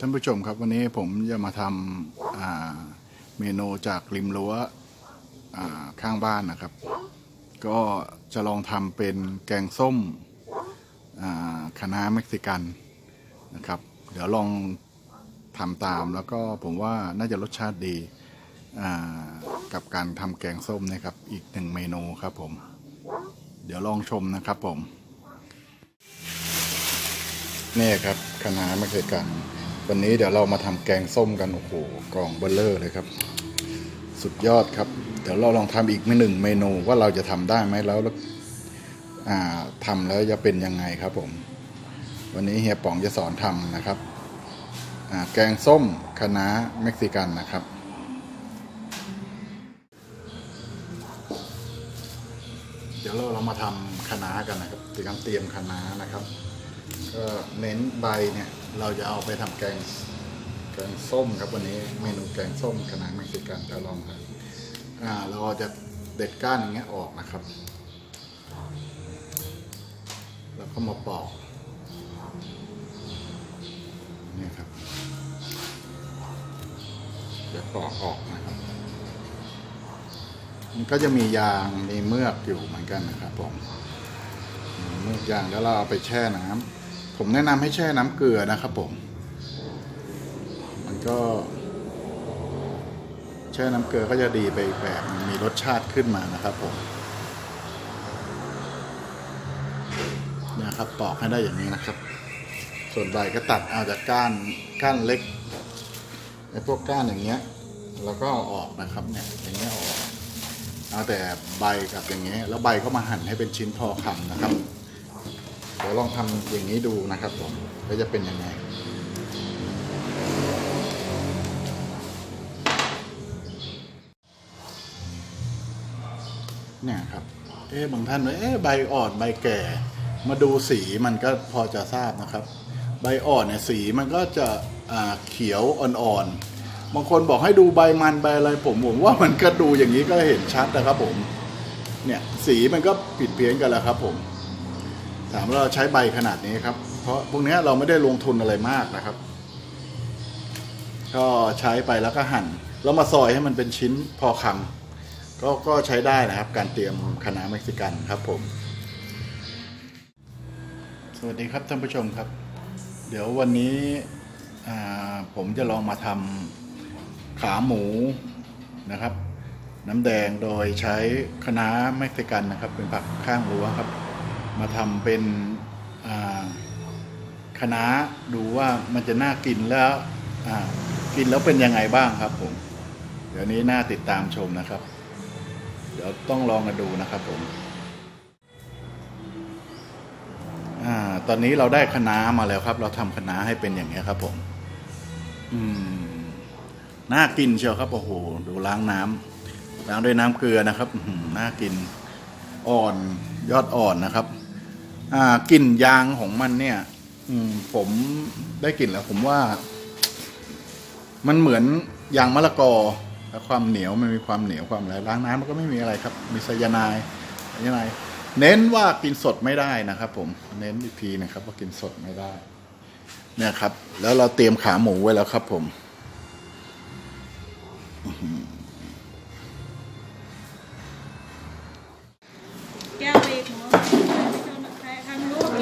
ท่านผู้ชมครับวันนี้ผมจะมาทำเมนูจากริมรั้วข้างบ้านนะครับ ก็จะลองทำเป็นแกงส้มอ่าคะน้าเม็กซิกันนะครับ เดี๋ยวลองทำตามแล้วก็ผมว่าน่าจะรสชาติดีกับการทำแกงส้มนะครับ อีกหนึ่งเมนูครับผม เดี๋ยวลองชมนะครับผมนี่ครับคณะไม่เคยกัน วันนี้เดี๋ยวเรามาทำแกงส้มกันโอ้โหกล่องเบลเลอร์เลยครับ สุดยอดครับ เดี๋ยวเราลองทำอีกหนึ่งเมนูว่าเราจะทำได้ไหมแล้วแล้วทำแล้วจะเป็นยังไงครับผม วันนี้เฮียป๋องจะสอนทำนะครับแกงส้มคะน้าเม็กซิกันนะครับ เดี๋ยวเราเรามาทำคะน้ากันนะครับเตรียมเตรียมคะน้านะครับ ก็เน้นใบเนี่ย เราจะเอาไปทำแกงแกงส้มครับวันนี้เมนูแกงส้มคณะเม็กซิกันจะลองครับอ่าเราจะเด็ดก้านอย่างเงี้ยออกนะครับ แล้วก็มาปอกนี่ครับเดี๋ยวปอกออกนะครับมันก็จะมียางมีเมือกอยู่เหมือนกันนะครับผมเมือกยางแล้วเราเอาไปแช่น้ำ ผมแนะนำให้แช่น้ำเกลือนะครับผม มันก็ แช่น้ำเกลือก็จะดีไปอีกแบบมันมีรสชาติขึ้นมานะครับผมนะครับปอกให้ได้อย่างนี้นะครับ ส่วนใบก็ตัดเอาจากก้านก้านเล็กไอ้พวกก้านอย่างเงี้ยแล้วก็เอาออกนะครับเนี่ยอย่างเงี้ยออกเอาแต่ใบกับอย่างเงี้ยแล้วใบก็มาหั่นให้เป็นชิ้นพอคำนะครับ ดี๋ยวลองทำอย่างนี้ดูนะครับผมว่าจะเป็นยังไงเนี่ยครับ เอ๊บางท่านเอ๊ใบอ่อนใบแก่ มาดูสีมันก็พอจะทราบนะครับ ใบอ่อนเนี่ยสีมันก็จะอ่าเขียวอ่อนๆ บางคนบอกให้ดูใบมันใบอะไรผมผมว่ามันก็ดูอย่างนี้ก็เห็นชัดนะครับผม เนี่ยสีมันก็ผิดเพี้ยนกันแล้วครับผม ถามว่าเราใช้ใบขนาดนี้ครับ เพราะพวกนี้เราไม่ได้ลงทุนอะไรมากนะครับ ก็ใช้ไปแล้วก็หั่น แล้วมาซอยให้มันเป็นชิ้นพอคำก็ก็ใช้ได้นะครับ การเตรียมคณะน้าเม็กซิกันครับผม สวัสดีครับท่านผู้ชมครับ เดี๋ยววันนี้ผมจะลองมาทำขาหมูนะครับ น้ำแดงโดยใช้คะน้าเม็กซิกันนะครับ เป็นผักข้างรั้วครับ มาทำเป็นอ่าคะดูว่ามันจะน่ากินแล้วกินแล้วเป็นยังไงบ้างครับผม เดี๋ยวนี้น่าติดตามชมนะครับ เดี๋ยวต้องลองกันดูนะครับผมอตอนนี้เราได้คณะมาแล้วครับ เราทำคณะให้เป็นอย่างนี้ครับผม อืมน่ากินเชียวครับโอ้โหดูล้างน้ำล้างด้วยน้ำเกลือนะครับน่ากินอ่อนยอดอ่อนนะครับ กลิ่นยางของมันเนี่ย อืม ผมได้กลิ่นแล้ว ผมว่า มันเหมือนยางมะละกอและความเหนียวมันมีความเหนียวความอะไรล้างน้ำมันก็ไม่มีอะไรครับ มีไซยาไนด์ไซยาไนด์เน้นว่ากินสดไม่ได้นะครับ ผมเน้นอีกทีนะครับ ว่ากินสดไม่ได้ เนี่ยครับ แล้วเราเตรียมขาหมูไว้แล้วครับ ผมแก้วเล็กหมอใคร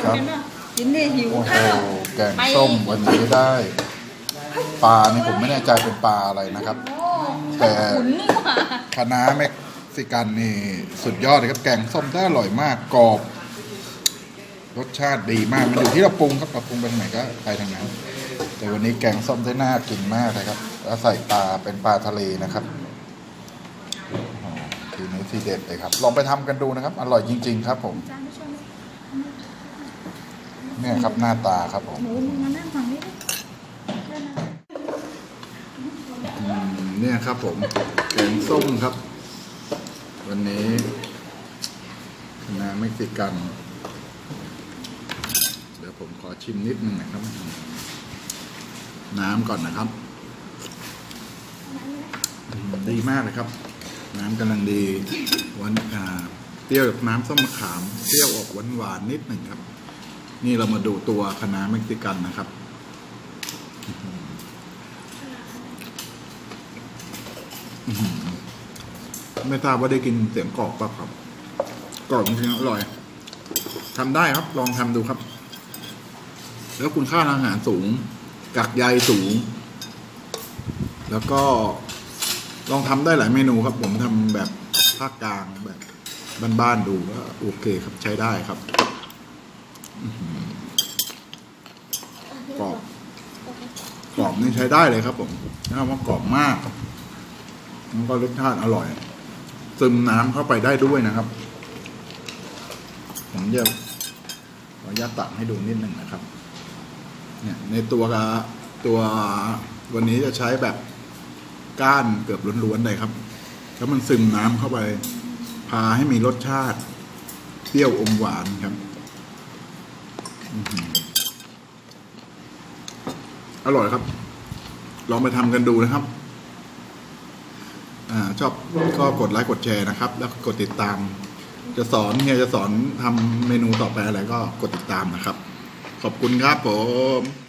ทำรู้กินกันป่ะกินนี่หิวโอ้โหข้าวแกงส้มวันนี้ได้ปลานี่ผมไม่แน่ใจเป็นปลาอะไรนะครับแต่ ขุนนี่หว่าคณะน้าเม็กซิกันนี่สุดยอดเลยครับแกงส้มได้อร่อยมากกรอบ รสชาติดีมากมันอยู่ที่เราปรุงครับเราปรุงไปทางไหนก็ไปทางนั้น แต่วันนี้แกงส้มได้น่ากินมากเลยครับแล้วใส่ปลาเป็นปลาทะเลนะครับอ๋อทีนี้ที่เด็ดเลยครับ ลองไปทำกันดูนะครับ อร่อยจริง ๆ ครับผมจานผู้ชม เนี่ยครับหน้าตาครับผมหนูมานั่งฝั่งนี้เนี่ยครับผมแกงส้มครับ วันนี้คณะเม็กซิกัน เดี๋ยวผมขอชิมนิดนึงนะครับ น้ำก่อนนะครับ ดีมากเลยครับ น้ำกำลังดีวานเปรี้ยวกับน้ำส้มมะขามเปรี้ยวออกหวานหวานๆนิดหนึ่งครับ นี่เรามาดูตัวคณะเม็กซิกันนะครับ ไม่ทราบว่าได้กินเสียงกรอบปะครับ กรอบจริงๆอร่อยทำได้ครับ ลองทำดูครับ แล้วคุณค่าอาหารสูงกักใยสูง แล้วก็ลองทำได้หลายเมนูครับ ผมทำแบบภาคกลางแบบบ้านๆดูก็โอเคครับใช้ได้ครับ กรอบ กรอบนี่ใช้ได้เลยครับผมนะครับว่ากรอบมากแล้วก็รสชาติอร่อย ซึมน้ำเข้าไปได้ด้วยนะครับ ผมจะขออนุญาตตักให้ดูนิดหนึ่งนะครับ เนี่ย ในตัวตัววันนี้จะใช้แบบก้านเกือบล้วนๆเลยครับ แล้วมันซึมน้ำเข้าไป พาให้มีรสชาติ เปรี้ยวอมหวานครับ อร่อยครับ ลองไปทำกันดูนะครับอชอบก็กดไลค์กดแชร์นะครับ แล้วกดติดตาม จะสอนเฮียจะสอนทำเมนูต่อไปอะไรก็กดติดตามนะครับ ขอบคุณครับผม